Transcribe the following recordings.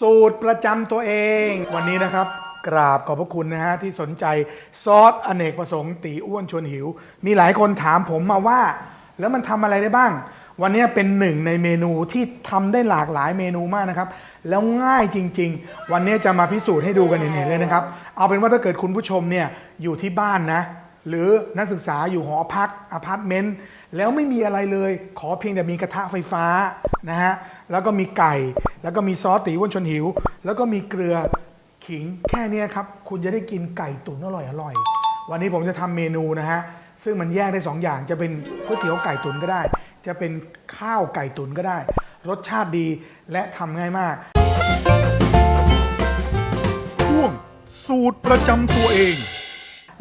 สูตรประจำตัวเอง วันนี้นะครับกราบขอบพระคุณนะฮะที่สนใจซอสอเนกประสงค์ตีอ้วนชวนหิว มีหลายคนถามผมมาว่า แล้วมันทำอะไรได้บ้าง วันนี้เป็นหนึ่งในเมนูที่ทำได้หลากหลายเมนูมากนะครับ แล้วง่ายจริง ๆ วันนี้จะมาพิสูจน์ให้ดูกันเห็นๆเลยนะครับ เอาเป็นว่าถ้าเกิดคุณผู้ชมเนี่ยอยู่ที่บ้านนะ หรือนักศึกษาอยู่หอพักอพาร์ตเมนต์แล้วไม่มีอะไรเลย ขอเพียงแต่มีกระทะไฟฟ้านะฮะ แล้วก็มีไก่ แล้วก็มีซอสตีอ้วนชนหิว แล้วก็มีเกลือขิงแค่นี้ครับ คุณจะได้กินไก่ตุ๋นอร่อยอร่อย วันนี้ผมจะทำเมนูนะฮะ ซึ่งมันแยกได้สองอย่าง จะเป็นก๋วยเตี๋ยวไก่ตุ๋นก็ได้ จะเป็นข้าวไก่ตุ๋นก็ได้ รสชาติดีและทำง่ายมากช่วงสูตรประจำตัวเอง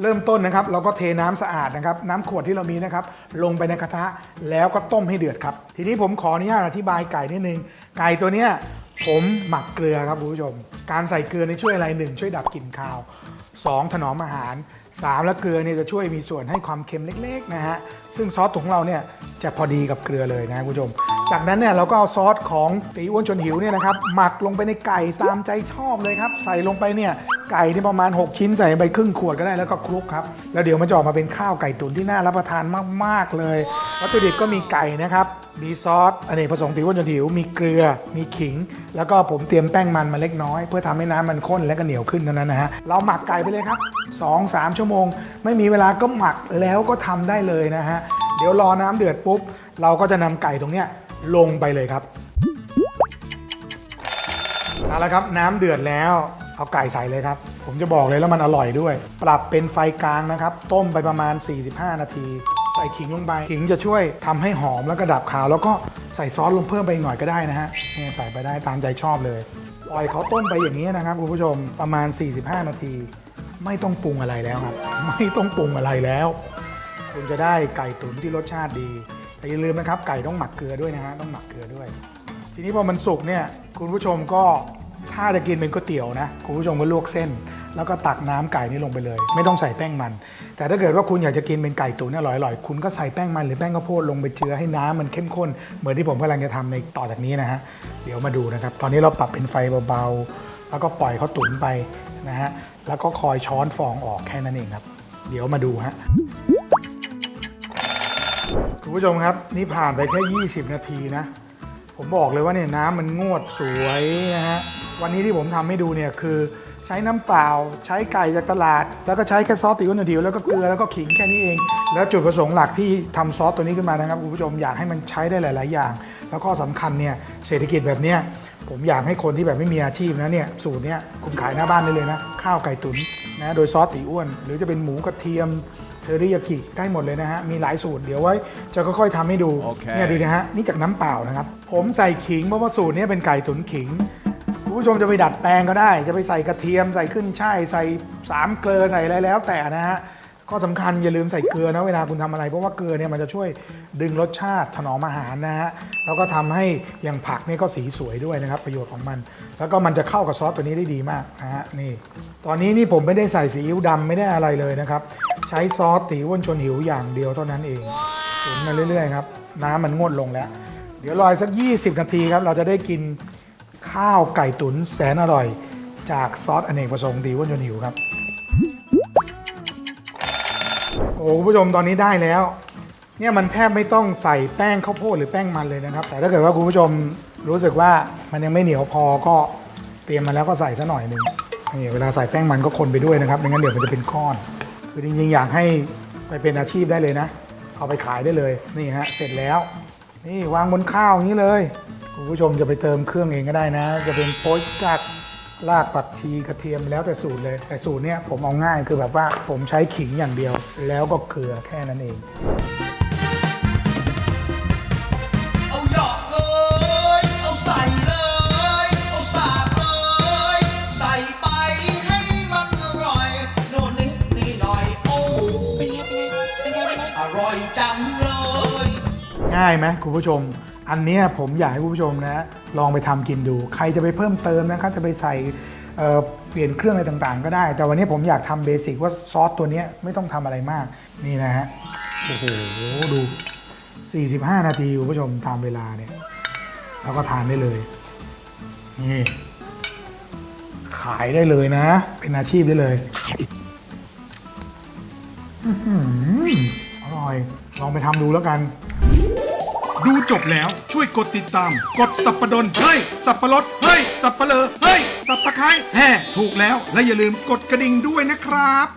เริ่มต้นนะครับ เราก็เทน้ำสะอาดนะครับน้ำขวดที่เรามีนะครับลงไปในกระทะแล้วก็ต้มให้เดือดครับ ทีนี้ผมขออนุญาตอธิบายไก่นิดนึง ไก่ตัวเนี้ยผมหมักเกลือครับคุณผู้ชม การใส่เกลือในช่วยอะไรหนึ่งช่วยดับกลิ่นคาว 2 ถนอมอาหาร 3 แล้วเกลือเนี่ยจะช่วยมีส่วนให้ความเค็มเล็กๆนะฮะซึ่งซอสของเราเนี่ยจะพอดีกับเกลือเลยนะคุณผู้ชม จากนั้นเนี่ยเราก็เอาซอสของตีอ้วนชนหิวเนี่ยนะครับหมักลงไปในไก่ตามใจชอบเลยครับ ใส่ลงไปเนี่ยไก่ที่ประมาณ 6 ชิ้นใส่ไปครึ่งขวดก็ได้แล้วก็คลุกครับ แล้วเดี๋ยวมันจะออกมาเป็นข้าวไก่ตุ๋นที่น่ารับประทานมากๆเลยวัตถุดิบก็มีไก่นะครับมีซอสอเนกประสงค์ตีอ้วนชนหิว มีเกลือ มีขิง แล้วก็ผมเตรียมแป้งมันมาเล็กน้อย เพื่อทำให้น้ำมันข้นและก็เหนียวขึ้นเท่านั้นนะฮะ เราหมักไก่ไปเลยครับ 2-3 ชั่วโมง ไม่มีเวลาก็หมักแล้วก็ทำได้เลยนะฮะ เดี๋ยวรอน้ำเดือดปุ๊บ เราก็จะนำไก่ตรงเนี้ย ลงไปเลยครับเอาละครับน้ำเดือดแล้วเอาไก่ใส่เลยครับ ผมจะบอกเลยแล้วมันอร่อยด้วย ปรับเป็นไฟกลางนะครับ ต้มไปประมาณ 45 นาที ใส่ขิงลงไป ขิงจะช่วยทำให้หอมแล้วก็ดับขาว แล้วก็ใส่ซอสลงเพิ่มไปอีกหน่อยก็ได้นะฮะนี่ใส่ไปได้ตามใจชอบเลยปล่อยเขาต้มไปอย่างนี้นะครับคุณผู้ชมประมาณ 45 นาที ไม่ต้องปรุงอะไรแล้วครับ ไม่ต้องปรุงอะไรแล้ว คุณจะได้ไก่ตุ๋นที่รสชาติดีแต่อย่าลืมนะครับ ไก่ต้องหมักเกลือด้วยนะฮะต้องหมักเกลือด้วย ทีนี้พอมันสุกเนี่ยคุณผู้ชมก็ถ้าจะกินเป็นก๋วยเตี๋ยวนะคุณผู้ชมก็ลวกเส้น แล้วก็ตักน้ำไก่นี่ลงไปเลย ไม่ต้องใส่แป้งมัน แต่ถ้าเกิดว่าคุณอยากจะกินเป็นไก่ตุ๋นอร่อยๆคุณก็ใส่แป้งมันหรือแป้งข้าวโพดลงไปเจือให้น้ำมันเข้มข้น เหมือนที่ผมกำลังจะทำในต่อจากนี้นะฮะเดี๋ยวมาดูนะครับ ตอนนี้เราปรับเป็นไฟเบาๆแล้วก็ปล่อยเขาตุ๋นไปนะฮะแล้วก็คอยช้อนฟองออกแค่นั้นเองครับ เดี๋ยวมาดูฮะ คุณผู้ชมครับนี่ผ่านไปแค่ 20 นาทีนะ ผมบอกเลยว่าเนี่ยน้ำมันงวดสวยนะฮะวันนี้ที่ผมทำให้ดูเนี่ยคือใช้น้ำเปล่า ใช้ไก่จากตลาด แล้วก็ใช้แค่ซอสตีอ้วนเดียวแล้วก็เกลือแล้วก็ขิงแค่นี้เอง แล้วจุดประสงค์หลักที่ทำซอสตัวนี้ขึ้นมานะครับคุณผู้ชมอยากให้มันใช้ได้หลาย ๆ อย่าง แล้วก็สำคัญเนี่ยเศรษฐกิจแบบเนี้ยผมอยากให้คนที่แบบไม่มีอาชีพนะเนี่ยสูตรเนี้ยคุณขายหน้าบ้านได้เลยนะข้าวไก่ตุ๋นนะโดยซอสตีอ้วน หรือจะเป็นหมูกระเทียม เทอริยากิได้หมดเลยนะฮะ มีหลายสูตรเดี๋ยวไว้จะค่อยๆทำให้ดู โอเค เนี่ยดูนะฮะ นี่จากน้ำเปล่านะครับ ผมใส่ขิงเพราะว่าสูตรเนี้เป็นไก่ตุ๋นขิงคุณผู้ชมจะไปดัดแปลงก็ได้ จะไปใส่กระเทียมใส่ขึ้นช่ายใส่สามเกลือใส่อะไรแล้วแต่นะฮะ ข้อสำคัญอย่าลืมใส่เกลือนะเวลาคุณทำอะไร เพราะว่าเกลือเนี่ยมันจะช่วยดึงรสชาติถนอมอาหารนะฮะแล้วก็ทำให้อย่างผักเนี่ยก็สีสวยด้วยนะครับ ประโยชน์ของมัน แล้วก็มันจะเข้ากับซอสตัวนี้ได้ดีมากนะฮะนี่ ตอนนี้นี่ผมไม่ได้ใส่ซีอิ๊วดำไม่ได้อะไรเลยนะครับ ใช้ซอสตีอ้วนชวนหิวอย่างเดียวเท่านั้นเองตุ๋นมาเรื่อยๆครับน้ำมันงดลงแล้ว เดี๋ยวรออีกสัก 20 นาทีครับเราจะได้กินข้าวไก่ตุ๋นแสนอร่อย จากซอสอเนกประสงค์ตีอ้วนชวนหิวครับ โอ้คุณผู้ชมตอนนี้ได้แล้ว เนี่ยมันแทบไม่ต้องใส่แป้งข้าวโพดหรือแป้งมันเลยนะครับ แต่ถ้าเกิดว่าคุณผู้ชมรู้สึกว่ามันยังไม่เหนียวพอก็เตรียมมาแล้วก็ใส่ซะหน่อยหนึ่งนี่เวลาใส่แป้งมันก็คนไปด้วยนะครับไม่งั้นเดี๋ยวมันจะเป็นก้อน คือจริงๆอยากให้ไปเป็นอาชีพได้เลยนะ เอาไปขายได้เลยนี่ฮะเสร็จแล้ว นี่วางบนข้าวอย่างนี้เลยคุณผู้ชมจะไปเติมเครื่องเองก็ได้นะ จะเป็นโป๊ยกัด รากผักชีกระเทียมแล้วแต่สูตรเลย แต่สูตรเนี้ยผมเอาง่ายคือแบบว่าผมใช้ขิงอย่างเดียว แล้วก็เกลือแค่นั้นเอง เอาหยอกเอ้ย เอาใส่เลย เอาสาดเลยใส่ไปให้มันอร่อย โน่นนิดนี่หน่อย โอ้เป็นไงเป็นไงเป็นไงอร่อยจังเลย ง่ายไหมคุณผู้ชม อันนี้ผมอยากให้ผู้ชมนะลองไปทำกินดู ใครจะไปเพิ่มเติมนะครับจะไปใส่เเปลี่ยนเครื่องอะไรต่างๆ ก็ได้ แต่วันนี้ผมอยากทำเบสิกว่าซอสตัวนี้ไม่ต้องทำอะไรมากนี่นะฮะโอ้โหดู 45 นาทีคุณผู้ชมตามเวลาเนี่ยแล้วก็ทานได้เลยนี่ขายได้เลยนะ เป็นอาชีพได้เลยอร่อย ลองไปทำดูแล้วกัน ดูจบแล้วช่วยกดติดตาม กดสับประดนเฮ้ย สับประรดเฮ้ย สับปะเลอเฮ้ย สับตะไคร้แห่ถูกแล้วและอย่าลืมกดกระดิ่งด้วยนะครับ